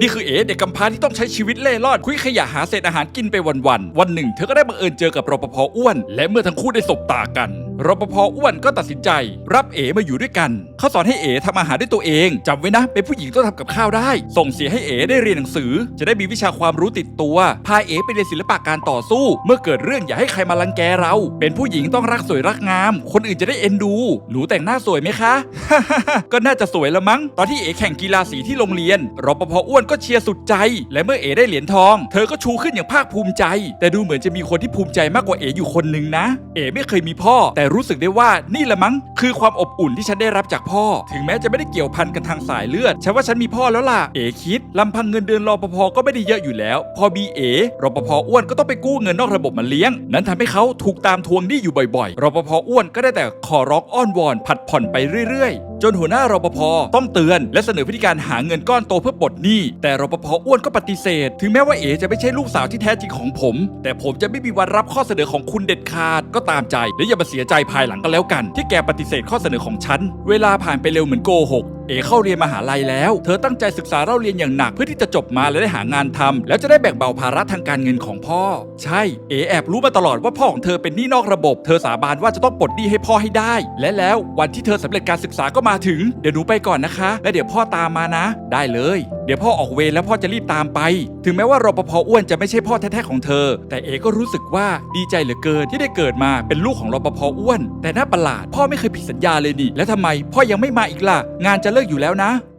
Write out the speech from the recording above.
นี่คือเอ๋เด็กกำพร้าที่ต้องใช้ชีวิตเล่ร่อนคุยขยะหาเศษอาหารกินไปวันๆวันหนึ่งเธอก็ได้บังเอิญเจอกับรปภอ้วน และเมื่อทั้งคู่ได้สบตากัน รปภอ้วนก็ตัดสินใจ รับเอ๋มาอยู่ด้วยกัน เขาสอนให้เอ๋ทำอาหารด้วยตัวเองจำไว้นะ เป็นผู้หญิงต้องทำกับข้าวได้ ส่งเสียให้เอ๋ได้เรียนหนังสือ จะได้มีวิชาความรู้ติดตัว พาเอ๋ไปเรียนศิลปะการต่อสู้ เมื่อเกิดเรื่องอย่าให้ใครมารังแกเรา เป็นผู้หญิงต้องรักสวยรักงาม คนอื่นจะได้เอ็นดู หนูแต่งหน้าสวยไหมคะ ก็น่าจะสวยละมั้ง ตอนที่เอ๋แข่งกีฬาสีที่โรงเรียน รปภอ้วนก็เชียร์สุดใจ และเมื่อเอ๋ได้เหรียญทอง เธอก็ชูขึ้นอย่างภาคภูมิใจ แต่ดูเหมือนจะมีคนที่ภูมิใจมากกว่าเอ๋อยู่คนหนึ่งนะ เอ๋ไม่เคยมีพ่อแต่รู้สึกได้ว่านี่ละมั้ง คือความอบอุ่นที่ฉันได้รับจากพ่อ ถึงแม้จะไม่ได้เกี่ยวพันกันทางสายเลือดฉันว่าฉันมีพ่อแล้วล่ะเอ๋คิดลำพังเงินเดือนรอปภก็ไม่ได้เยอะอยู่แล้ว พอบีเอ๋รปภอ้วนก็ต้องไปกู้เงินนอกระบบมาเลี้ยง นั้นทำให้เขาถูกตามทวงหนี้อยู่บ่อยๆรปภอ้วนก็ได้แต่ขอร้องอ้อนวอนผัดผ่อนไปเรื่อยๆ จนหัวหน้ารปภต้องเตือน และเสนอวิธีการหาเงินก้อนโตเพื่อปลดหนี้ แต่รปภอ้วนก็ปฏิเสธ ถึงแม้ว่าเอ๋จะไม่ใช่ลูกสาวที่แท้จริงของผม แต่ผมจะไม่มีวันรับข้อเสนอของคุณเด็ดขาดก็ตามใจและอย่ามาเสียใจภายหลังก็แล้วกัน ที่แกปฏิเสธข้อเสนอของฉัน เวลาผ่านไปเร็วเหมือนโกหก เอเข้าเรียนมหาลัยแล้ว เธอตั้งใจศึกษาเล่าเรียนอย่างหนักเพื่อที่จะจบมาและได้หางานทำแล้วจะได้แบ่งเบาภาระทางการเงินของพ่อ ใช่ เอแอบรู้มาตลอดว่าพ่อของเธอเป็นหนี้นอกระบบ เธอสาบานว่าจะต้องปลดหนี้ให้พ่อให้ได้ และแล้ววันที่เธอสำเร็จการศึกษาก็มาถึง เดี๋ยวหนูไปก่อนนะคะ และเดี๋ยวพ่อตามมานะ ได้เลย เดี๋ยวพ่อออกเวรแล้วพ่อจะรีบตามไป ถึงแม้ว่ารปภอ้วนจะไม่ใช่พ่อแท้ๆของเธอ แต่เอก็รู้สึกว่าดีใจเหลือเกินที่ได้เกิดมาเป็นลูกของรปภอ้วน แต่น่าประหลาด พ่อไม่เคยผิดสัญญาเลยนี่แล้วทำไม พ่อยังไม่มาอีกล่ะ งานจะเลิกอยู่แล้วนะ